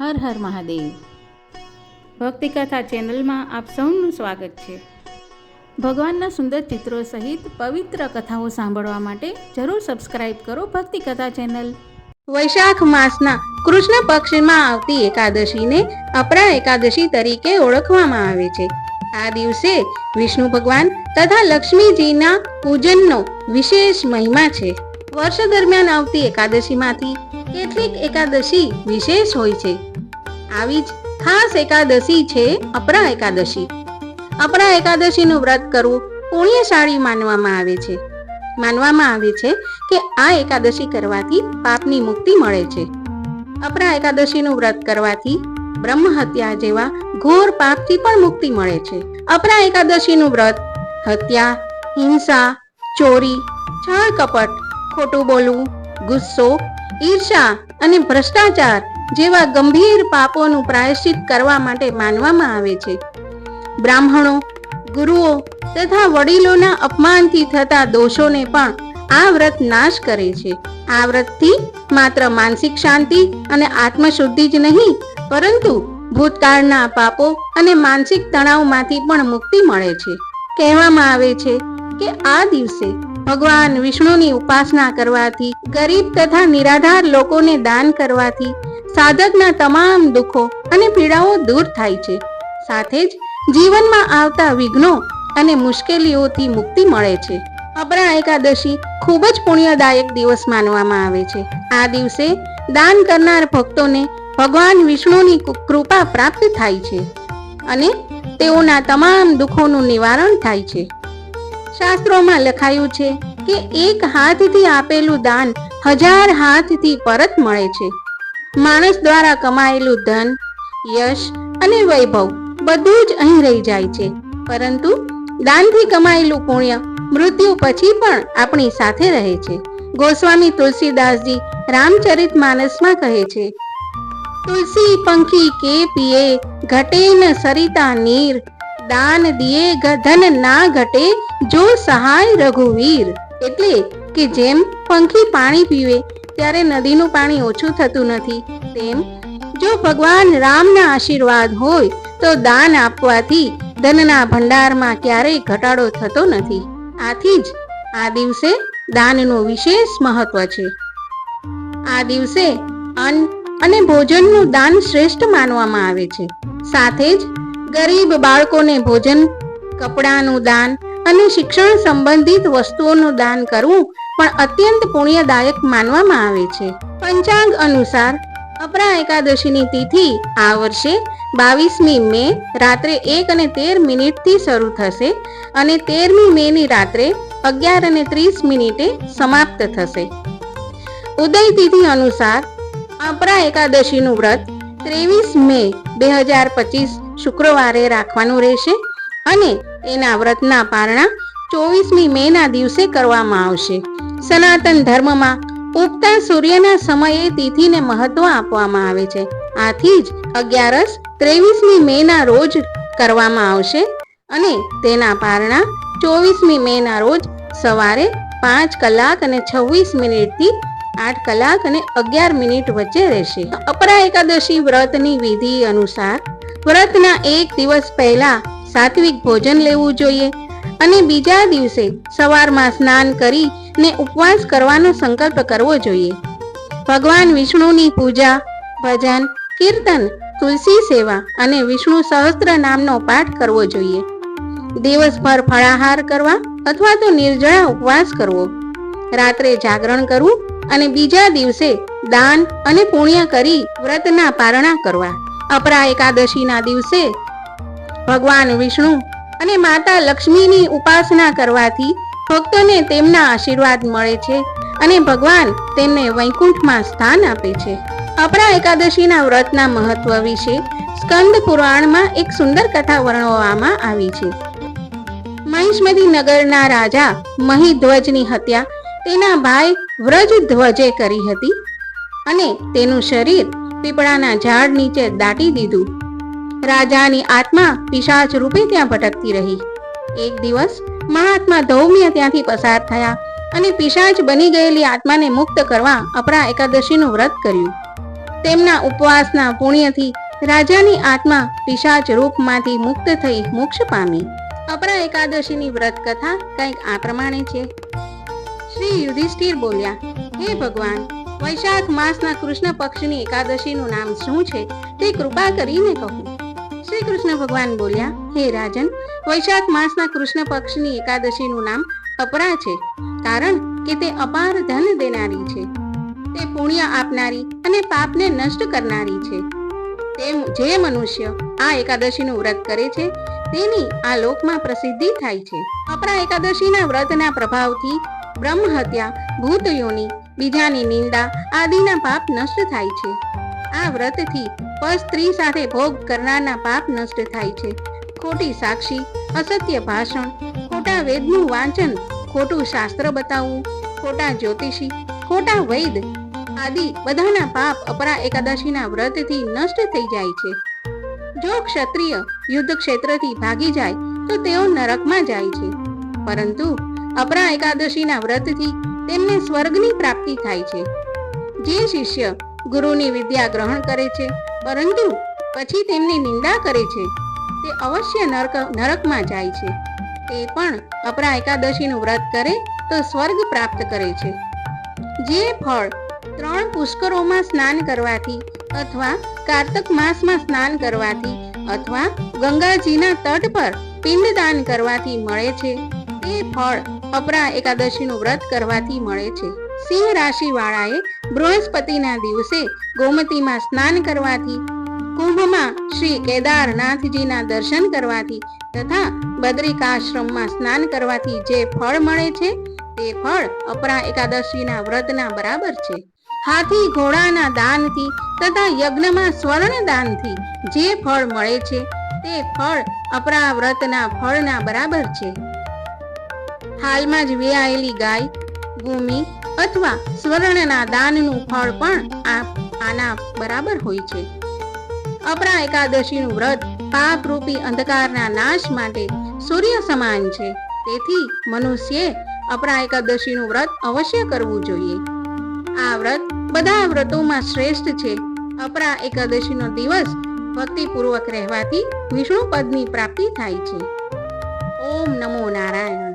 હર હર મહાદેવ. ભક્તિ કથા ચેનલમાં આપ સૌનું સ્વાગત છે. ભગવાનના સુંદર ચિત્રો સહિત પવિત્ર કથાઓ સાંભળવા માટે જરૂર સબસ્ક્રાઇબ કરો ભક્તિ કથા ચેનલ. વૈશાખ માસના કૃષ્ણ પક્ષમાં આવતી એકાદશીને અપરા એકાદશી તરીકે ઓળખવામાં આવે છે. આ દિવસે વિષ્ણુ ભગવાન તથા લક્ષ્મીજીના પૂજનનો વિશેષ મહિમા છે. વર્ષ દરમિયાન આવતી એકાદશીમાંથી કેટલીક એકાદશી વિશેષ હોય છે. આવી જ ખાસ એકાદશી છે અપરા એકાદશી. અપરા એકાદશીનું વ્રત કરવું પુણ્યશાળી માનવામાં આવે છે. માનવામાં આવે છે કે આ એકાદશી કરવાથી પાપની મુક્તિ મળે છે. અપરા એકાદશીનું વ્રત કરવાથી બ્રહ્મહત્યા જેવા ઘોર પાપથી પણ મુક્તિ મળે છે. અપરા એકાદશીનું વ્રત હત્યા, હિંસા, ચોરી છળ કપટ, ખોટું બોલવું, ગુસ્સો ઈર્ષા અને ભ્રષ્ટાચાર જેવા ગંભીર પાપોનું પ્રાયશ્ચિત કરવા માટે માનવામાં આવે છે. બ્રાહ્મણો, ગુરુઓ તથા વડીલોના અપમાનથી થતા દોષોને પણ આ વ્રત નાશ કરે છે. આ વ્રતથી માત્ર માનસિક શાંતિ અને આત્મશુદ્ધિ જ નહીં, પરંતુ ભૂતકાળના પાપો અને માનસિક તણાવમાંથી પણ મુક્તિ મળે છે. કહેવામાં આવે છે કે આ દિવસે ભગવાન વિષ્ણુની ઉપાસના કરવાથી, ગરીબ તથા નિરાધાર લોકોને દાન કરવાથી સાધકના તમામ દુઃખો અને પીડાઓ દૂર થાય છે. સાથે જ જીવનમાં આવતા વિઘ્નો અને મુશ્કેલીઓથી મુક્તિ મળે છે. અપરા એકાદશી ખૂબ જ પુણ્યદાયક દિવસ માનવામાં આવે છે. આ દિવસે દાન કરનાર ભક્તોને ભગવાન વિષ્ણુની કૃપા પ્રાપ્ત થાય છે અને તેઓના તમામ દુઃખોનું નિવારણ થાય છે. શાસ્ત્રોમાં લખાયું છે કે એક હાથથી આપેલું દાન હજાર હાથથી પરત મળે છે. માણસ દ્વારા કમાયેલું ધન, યશ અને વૈભવ બધું જ અહીં રહી જાય છે. પરંતુ દાનથી કમાયેલું પુણ્ય મૃત્યુ પછી પણ આપણી સાથે રહે છે. ગોસ્વામી તુલસીદાસજી રામચરિત માનસમાં કહે છે, તુલસી પંખી કે પીએ, ઘટે ન સરિતા નીર દાન ગ- ધન ના ઘટે, જો સહાય રઘુવીર. એટલે કે જેમ પંખી પાણી પીવે, ત્યારે નદીનું પાણી ઓછું થતું નથી. તેમ, જો ભગવાન રામના આશીર્વાદ હોય, તો દાન આપવાથી ધનના ભંડારમાં ક્યારેય ઘટાડો થતો નથી. આથી જ આ દિવસે દાનનું વિશેષ મહત્વ છે. આ દિવસે અન્ન અને ભોજનનું દાન શ્રેષ્ઠ માનવામાં આવે છે. સાથે જ ગરીબ બાળકોને ભોજન, કપડાનું દાન અને શિક્ષણ સંબંધિત વસ્તુઓનું દાન કરવું પણ અત્યંત પુણ્યદાયક માનવામાં આવે છે. પંચાંગ અનુસાર અપરા એકાદશીની તિથિ આ વર્ષે બાવીસમી મે રાત્રે એક અને તેર મિનિટથી શરૂ થશે અને તેરમી મે ની રાત્રે અગિયાર અને ત્રીસ મિનિટે સમાપ્ત થશે. ઉદય તિથિ અનુસાર અપરા એકાદશીનું વ્રત ત્રેવીસ મે બે હજાર પચીસ શુક્રવારે રાખવાનું રહેશે અને એના વ્રતના પારણા ચોવીસમી મે ના દિવસે કરવામાં આવશે. સનાતન ધર્મમાં ઉગતા સૂર્યના સમયે તિથિને મહત્વ આપવામાં આવે છે. આથી જ અગિયારસ ત્રેવીસમી મે ના રોજ કરવામાં આવશે અને તેના પારણા ચોવીસમી મે ના રોજ સવારે પાંચ કલાક અને છવ્વીસ મિનિટથી આઠ કલાક અને અગિયાર મિનિટ વચ્ચે રહેશે. અપરા એકાદશી વ્રતની વિધિ અનુસાર વ્રતના એક દિવસ પહેલા સાત્વિક ભોજન લેવું જોઈએ અને બીજા દિવસે સવારમાં સ્નાન કરી ને ઉપવાસ કરવાનો સંકલ્પ કરવો જોઈએ. ભગવાન વિષ્ણુની પૂજા, ભજન, કીર્તન, તુલસી સેવા અને વિષ્ણુ સહસ્ત્ર નામનો પાઠ કરવો જોઈએ. દિવસભર ફળાહાર કરવા અથવા તો નિર્જળા ઉપવાસ કરવો. રાત્રે જાગરણ કરવું અને બીજા દિવસે દાન અને પુણ્ય કરી વ્રતના પારણા કરવા. અપરા એકાદશીના દિવસે ભગવાન વિષ્ણુ અને માતા લક્ષ્મીની ઉપાસના કરવાથી ભક્તોને તેમના આશીર્વાદ મળે છે અને ભગવાન તેમને વૈકુંઠમાં સ્થાન આપે છે. અપરા એકાદશીના વ્રતના મહત્વ વિશે સ્કંદ પુરાણમાં એક સુંદર કથા વર્ણવવામાં આવી છે. મહિષ્મતી નગરના રાજા મહિધ્વજની હત્યા તેના ભાઈ વ્રજધ્વજે કરી હતી અને તેનું શરીર પીપળાના ઝાડ નીચે દાટી દીધું. રાજાની આત્મા પિશાચ રૂપે ત્યાં ભટકતી રહી. એક દિવસ મહાત્મા ધૌમ્ય ત્યાંથી પસાર થયા અને પિશાચ બની ગયેલી આત્માને મુક્ત કરવા અપરા એકાદશીનું વ્રત કર્યું. તેમના ઉપવાસના પુણ્યથી રાજાની આત્મા પિશાચ રૂપમાંથી મુક્ત થઈ મોક્ષ પામી. અપરા એકાદશીની વ્રત કથા કંઈક આ પ્રમાણે છે. શ્રી યુધિષ્ઠિર બોલ્યા, હે ભગવાન વૈશાખ માસના કૃષ્ણ પક્ષની એકાદશીનું નામ શું છે તે કૃપા કરીને કહો. શ્રી કૃષ્ણ ભગવાન બોલ્યા, હે રાજન, વૈશાખ માસના કૃષ્ણ પક્ષની એકાદશીનું નામ અપરા છે, કારણ કે તે અપાર ધન દેનારી છે. તે પુણ્ય આપનારી અને પાપને નષ્ટ કરનારી છે. તેમ જે મનુષ્ય આ એકાદશીનું વ્રત કરે છે, તેની આ લોકમાં પ્રસિદ્ધિ થાય છે. અપરા એકાદશીના વ્રતના પ્રભાવથી બ્રહ્મ હત્યા ભૂત યોની બીજાની નિંદા આદિના પાપ નષ્ટ થાય છે. આ વ્રતથી પર સ્ત્રી સાથે ભોગ કરનારના પાપ નષ્ટ થાય છે. ખોટી સાક્ષી, અસત્ય ભાષણ, ખોટા વેદનું વાંચન, ખોટું શાસ્ત્ર બતાવવું, ખોટા જ્યોતિષી, ખોટા વૈદ આદિ બધાના પાપ અપરા એકાદશીના વ્રતથી નષ્ટ થઈ જાય છે. જો ક્ષત્રિય યુદ્ધ ક્ષેત્રથી ભાગી જાય તો તેઓ નરકમાં જાય છે. પરંતુ અપરા એકાદશીના વ્રતથી તેમને સ્વર્ગની પ્રાપ્તિ થાય છે. જે શિષ્ય ગુરુની વિદ્યા ગ્રહણ કરે છે, પરંતુ પછી તેમની નિંદા કરે છે, તે અવશ્ય નરક, નરકમાં જાય છે. તે પણ અપરા એકાદશીનું વ્રત કરે તો સ્વર્ગ પ્રાપ્ત કરે છે. જે ફળ ત્રણ પુષ્કરોમાં સ્નાન કરવાથી અથવા કાર્તક માસમાં સ્નાન કરવાથી અથવા ગંગાજીના તટ પર પિંડદાન કરવાથી મળે છે તે ફળ અપરા એકાદશીનું વ્રત કરવાથી મળે છે. સિંહ રાશિ વાળાએ બૃહસ્પતિના દિવસે ગોમતીમાં સ્નાન કરવાથી, કુંભમાં શ્રી કેદારનાથજીના દર્શન કરવાથી તથા બદ્રિકાશ્રમમાં સ્નાન કરવાથી જે ફળ મળે છે, તે ફળ અપરા એકાદશીના વ્રતના બરાબર છે. હાથી ઘોડાના દાનથી તથા યજ્ઞમાં સ્વર્ણ દાનથી જે ફળ મળે છે, તે ફળ અપરા વ્રતના ફળના બરાબર છે. હાલમાં જ વ્યાયેલી ગાય ભૂમિ અથવા સ્વર્ણના દાનનું ફળ પણ આના બરાબર હોય છે. અપરા એકાદશીનું વ્રત પાપરૂપી અંધકારના નાશ માટે સૂર્ય સમાન છે. તેથી મનુષ્યે અપરા એકાદશીનું વ્રત અવશ્ય કરવું જોઈએ. આ વ્રત બધા વ્રતોમાં શ્રેષ્ઠ છે. અપરા એકાદશીનો દિવસ ભક્તિપૂર્વક રહેવાથી વિષ્ણુ પદની પ્રાપ્તિ થાય છે. ઓમ નમો નારાયણ.